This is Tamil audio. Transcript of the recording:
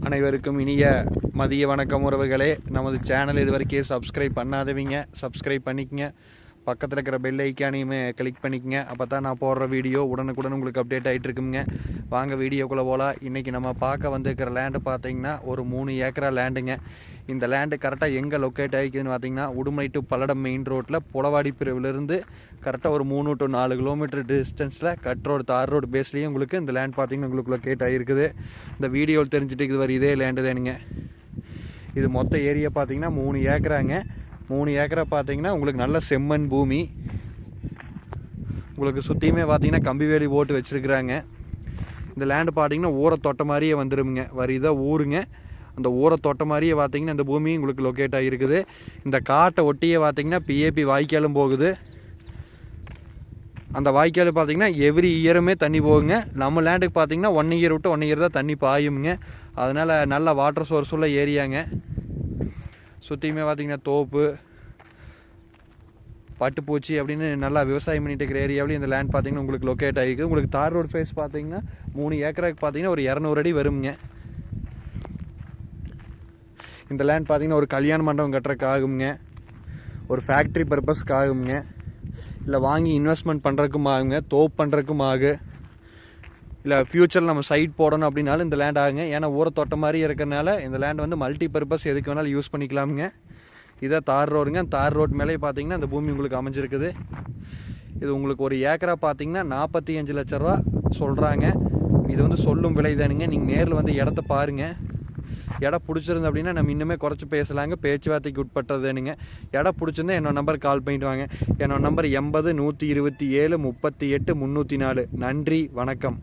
அனைவருக்கும் இனிய மதிய வணக்கம் உறவுகளே. நமது சேனல் இது வரைக்கும் சப்ஸ்கிரைப் பண்ணாதவங்க. சப்ஸ்கிரைப் பண்ணிக்கங்க. பக்கத்தில் இருக்கிற பெல் ஐக்கானையுமே கிளிக் பண்ணிக்கங்க. அப்போ தான் நான் போடுற வீடியோ உடனுக்குடன் உங்களுக்கு அப்டேட் ஆகிட்டு இருக்குங்க. வாங்க வீடியோக்குள்ளே போகலாம் இன்றைக்கி நம்ம பார்க்க வந்திருக்கிற லேண்டு பார்த்தீங்கன்னா ஒரு மூணு ஏக்கரா லேண்டுங்க இந்த லேண்டு கரெக்டாக எங்கே லொக்கேட் ஆகிக்குதுன்னு பார்த்தீங்கன்னா உடுமலை டு பல்லடம் மெயின் ரோட்டில் புலவாடி பிரிவிலிருந்து கரெக்டாக ஒரு மூணு டு நாலு கிலோமீட்டர் டிஸ்டன்ஸில் கட் ரோடு தார் ரோடு பேஸ்லேயும் உங்களுக்கு இந்த லேண்ட் பார்த்தீங்கன்னா உங்களுக்கு லொக்கேட் ஆகிருக்குது. இந்த வீடியோவில் தெரிஞ்சுட்டு இது வரை இதே லேண்டு தானுங்க. இது மொத்த ஏரியா பார்த்தீங்கன்னா மூணு ஏக்கராங்க. மூணு ஏக்கரை பார்த்தீங்கன்னா உங்களுக்கு நல்ல செம்மண் பூமி. உங்களுக்கு சுற்றியுமே பார்த்தீங்கன்னா கம்பி வேலி போட்டு வச்சுருக்குறாங்க. இந்த லேண்டு பார்த்தீங்கன்னா ஊரை தொட்ட மாதிரியே வந்துருமுங்க. வரி இதான் ஊருங்க. அந்த ஊரை தொட்ட மாதிரியே பார்த்தீங்கன்னா இந்த பூமி உங்களுக்கு லொக்கேட் ஆகிருக்குது இந்த காட்டை ஒட்டியே பார்த்தீங்கன்னா பிஏபி வாய்க்காலும் போகுது. அந்த வாய்க்கால் பார்த்தீங்கன்னா எவ்ரி இயருமே தண்ணி போகுங்க. நம்ம லேண்டுக்கு பார்த்தீங்கன்னா ஒன் இயர் விட்டு ஒன் இயர் தான் தண்ணி பாயுங்க அதனால் நல்ல வாட்டர் சோர்ஸ் உள்ள ஏரியாங்க. சுற்றியுமே பார்த்தீங்கன்னா தோப்பு பட்டுப்பூச்சி அப்படின்னு நல்லா விவசாயம் பண்ணிட்டு இருக்கிற ஏரியாவிலையும் இந்த லேண்ட் பார்த்தீங்கன்னா உங்களுக்கு லொக்கேட் ஆகிருக்கு உங்களுக்கு தார் ரோடு ஃபேஸ் பார்த்தீங்கன்னா மூணு ஏக்கராக்கு பார்த்தீங்கன்னா ஒரு இரநூறு அடி வருங்க இந்த லேண்ட் பார்த்தீங்கன்னா ஒரு கல்யாண மண்டபம் கட்டுறதுக்கு ஆகுங்க ஒரு ஃபேக்ட்ரி பர்பஸ்க்கு ஆகுங்க இல்லை வாங்கி இன்வெஸ்ட்மெண்ட் பண்ணுறதுக்கும் ஆகுங்க தோப்பு பண்ணுறதுக்கும் ஆகு இல்லை ஃப்யூச்சரில் நம்ம சைட் போடணும் அப்படின்னாலும் இந்த லேண்ட் ஆகுங்க. ஏன்னா ஊரத்தோட்டம் தொட்ட மாதிரி இருக்கிறனால இந்த லேண்ட் வந்து மல்டி பர்பஸ் எதுக்கு வேணாலும் யூஸ் பண்ணிக்கலாமுங்க. இதான் தார் ரோடுங்க. தார் ரோட் மேலே பார்த்தீங்கன்னா இந்த பூமி உங்களுக்கு அமைஞ்சிருக்குது. இது உங்களுக்கு ஒரு ஏக்கரா பார்த்தீங்கன்னா நாற்பத்தி அஞ்சு லட்ச ரூபா சொல்கிறாங்க இது வந்து சொல்லும் விலை தானுங்க. நீங்கள் நேரில் வந்து இடத்த பாருங்கள் இடம் பிடிச்சிருந்து அப்படின்னா நம்ம இன்னுமே குறைச்சி பேசலாங்க. பேச்சுவார்த்தைக்கு உட்பட்டதுனுங்க இடம் பிடிச்சிருந்தா என்னோட நம்பர் கால் பண்ணிட்டு வாங்க. என்னோட நம்பர் எண்பது நூற்றி இருபத்தி ஏழு முப்பத்தி எட்டு முந்நூற்றி நாலு. நன்றி வணக்கம்.